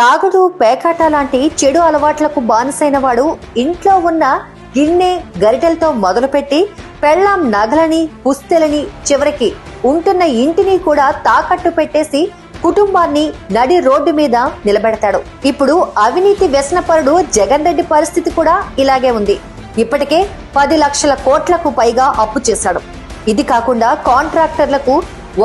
తాగుడు పేకాట లాంటి చెడు అలవాట్లకు బానిసైన వాడు ఇంట్లో ఉన్న గిన్నె గరిటెలతో మొదలుపెట్టి పెళ్ళాం నగలని పుస్తెలని చివరికి ఉంటున్న ఇంటిని కూడా తాకట్టు పెట్టేసి కుటుంబాన్ని నడి రోడ్డు మీద నిలబెడతాడు. ఇప్పుడు అవినీతి వ్యసనపరుడు జగన్ రెడ్డి పరిస్థితి కూడా ఇలాగే ఉంది. ఇప్పటికే పది లక్షల కోట్లకు పైగా అప్పు చేశాడు. ఇది కాకుండా కాంట్రాక్టర్లకు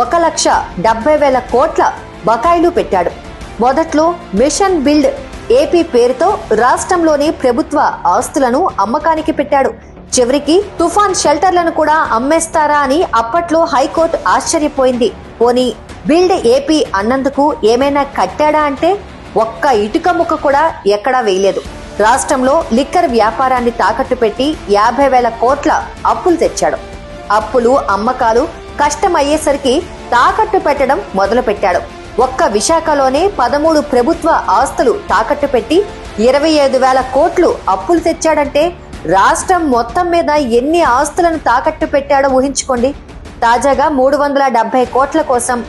ఒక లక్ష డెబ్బై వేల కోట్ల బకాయిలు పెట్టాడు. మొదట్లో మిషన్ బిల్డ్ ఏపీ పేరుతో రాష్ట్రంలోని ప్రభుత్వ ఆస్తులను అమ్మకానికి పెట్టాడు. చివరికి తుఫాన్ షెల్టర్లను కూడా అమ్మేస్తారా అని అప్పట్లో హైకోర్టు ఆశ్చర్యపోయింది. పోనీ బిల్డ్ ఏపీ అన్నందుకు ఏమైనా కట్టాడా అంటే ఒక్క ఇటుక ముక్క కూడా ఎక్కడా వేయలేదు. రాష్ట్రంలో లిక్కర్ వ్యాపారాన్ని తాకట్టు పెట్టి యాభై వేల కోట్ల అప్పులు తెచ్చాడు. అప్పులు అమ్మకాలు కష్టమయ్యేసరికి తాకట్టు పెట్టడం మొదలుపెట్టాడు. ఒక్క విశాఖలోనే పదమూడు ప్రభుత్వ ఆస్తులు తాకట్టు పెట్టి ఇరవై ఐదు వేల కోట్లు అప్పులు తెచ్చాడంటే రాష్ట్రం మొత్తం మీద ఎన్ని ఆస్తులను తాకట్టు పెట్టాడో ఊహించుకోండి. తాజాగా మూడు వందల డెబ్బై కోట్ల కోసం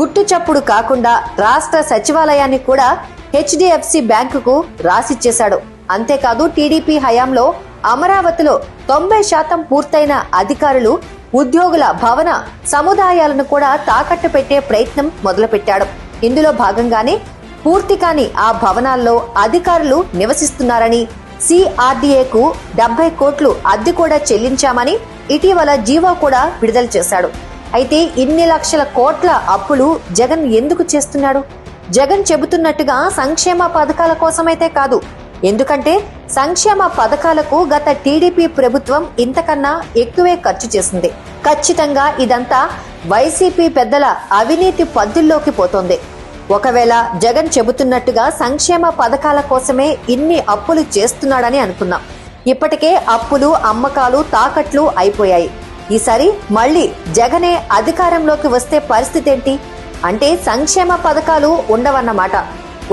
గుట్టు చప్పుడు కాకుండా రాష్ట్ర సచివాలయాన్ని కూడా హెచ్డిఎఫ్సి బ్యాంకుకు రాసిచ్చేశాడు. అంతేకాదు టీడీపీ హయాంలో అమరావతిలో తొంభై శాతం పూర్తయిన అధికారులు ఉద్యోగుల భవన సముదాయాలను కూడా తాకట్టు పెట్టే ప్రయత్నం మొదలుపెట్టాడు. ఇందులో భాగంగానే పూర్తి కాని ఆ భవనాల్లో అధికారులు నివసిస్తున్నారని సిఆర్డీఏకు డెబ్బై కోట్లు అద్దె కూడా చెల్లించామని ఇటీవల జీవో కూడా విడుదల చేశాడు. అయితే ఇన్ని లక్షల కోట్ల అప్పులు జగన్ ఎందుకు చేస్తున్నాడు? జగన్ చెబుతున్నట్టుగా సంక్షేమ పథకాల కోసమైతే కాదు. ఎందుకంటే సంక్షేమ పథకాలకు గత టీడీపీ ప్రభుత్వం ఇంతకన్నా ఎక్కువే ఖర్చు చేసింది. ఖచ్చితంగా ఇదంతా వైసీపీ పెద్దల అవినీతి పద్దుల్లోకి పోతోంది. ఒకవేళ జగన్ చెబుతున్నట్టుగా సంక్షేమ పథకాల కోసమే ఇన్ని అప్పులు చేస్తున్నాడని అనుకున్నాం. ఇప్పటికే అప్పులు అమ్మకాలు తాకట్లు అయిపోయాయి. ఈసారి మళ్ళీ జగనే అధికారంలోకి వస్తే పరిస్థితి ఏంటి? అంటే సంక్షేమ పథకాలు ఉండవన్నమాట.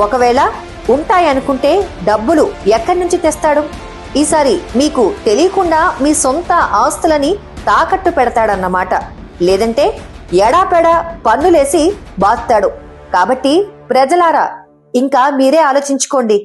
ఒకవేళ ఉంటాయనుకుంటే డబ్బులు ఎక్కడి నుంచి తెస్తాడు? ఈసారి మీకు తెలియకుండా మీ సొంత ఆస్తులని తాకట్టు పెడతాడన్నమాట. లేదంటే ఎడాపెడా పన్నులేసి బాస్తాడు కాబట్టి ప్రజలారా ఇంకా మీరే ఆలోచించుకోండి.